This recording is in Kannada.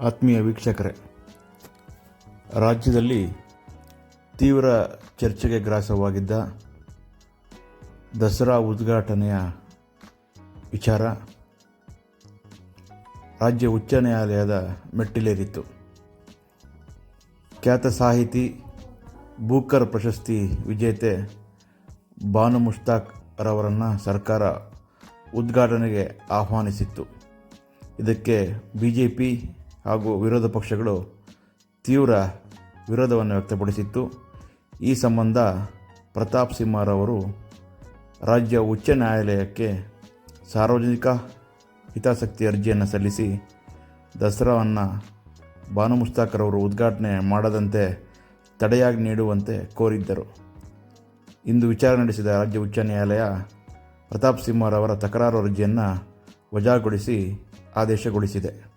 ಆತ್ಮೀಯ ವೀಕ್ಷಕರೇ, ರಾಜ್ಯದಲ್ಲಿ ತೀವ್ರ ಚರ್ಚೆಗೆ ಗ್ರಾಸವಾಗಿದ್ದ ದಸರಾ ಉದ್ಘಾಟನೆಯ ವಿಚಾರ ರಾಜ್ಯ ಉಚ್ಚ ನ್ಯಾಯಾಲಯದ ಮೆಟ್ಟಿಲೇರಿತ್ತು. ಖ್ಯಾತ ಸಾಹಿತಿ ಬೂಕರ್ ಪ್ರಶಸ್ತಿ ವಿಜೇತೆ ಬಾನು ಮುಷ್ತಾಕ್ ರವರನ್ನು ಸರ್ಕಾರ ಉದ್ಘಾಟನೆಗೆ ಆಹ್ವಾನಿಸಿತ್ತು. ಇದಕ್ಕೆ ಬಿ ಜೆ ಪಿ ಹಾಗೂ ವಿರೋಧ ಪಕ್ಷಗಳು ತೀವ್ರ ವಿರೋಧವನ್ನು ವ್ಯಕ್ತಪಡಿಸಿತ್ತು. ಈ ಸಂಬಂಧ ಪ್ರತಾಪ್ ಸಿಂಹರವರು ರಾಜ್ಯ ಉಚ್ಚ ನ್ಯಾಯಾಲಯಕ್ಕೆ ಸಾರ್ವಜನಿಕ ಹಿತಾಸಕ್ತಿ ಅರ್ಜಿಯನ್ನು ಸಲ್ಲಿಸಿ ದಸರಾವನ್ನು ಬಾನು ಮುಸ್ತಾಕರವರು ಉದ್ಘಾಟನೆ ಮಾಡದಂತೆ ತಡೆಯಾಗಿ ನೀಡುವಂತೆ ಕೋರಿದ್ದರು. ಇಂದು ವಿಚಾರಣೆ ನಡೆಸಿದ ರಾಜ್ಯ ಉಚ್ಚ ನ್ಯಾಯಾಲಯ ಪ್ರತಾಪ್ ಸಿಂಹರವರ ತಕರಾರು ಅರ್ಜಿಯನ್ನು ವಜಾಗೊಳಿಸಿ ಆದೇಶಗೊಳಿಸಿದೆ.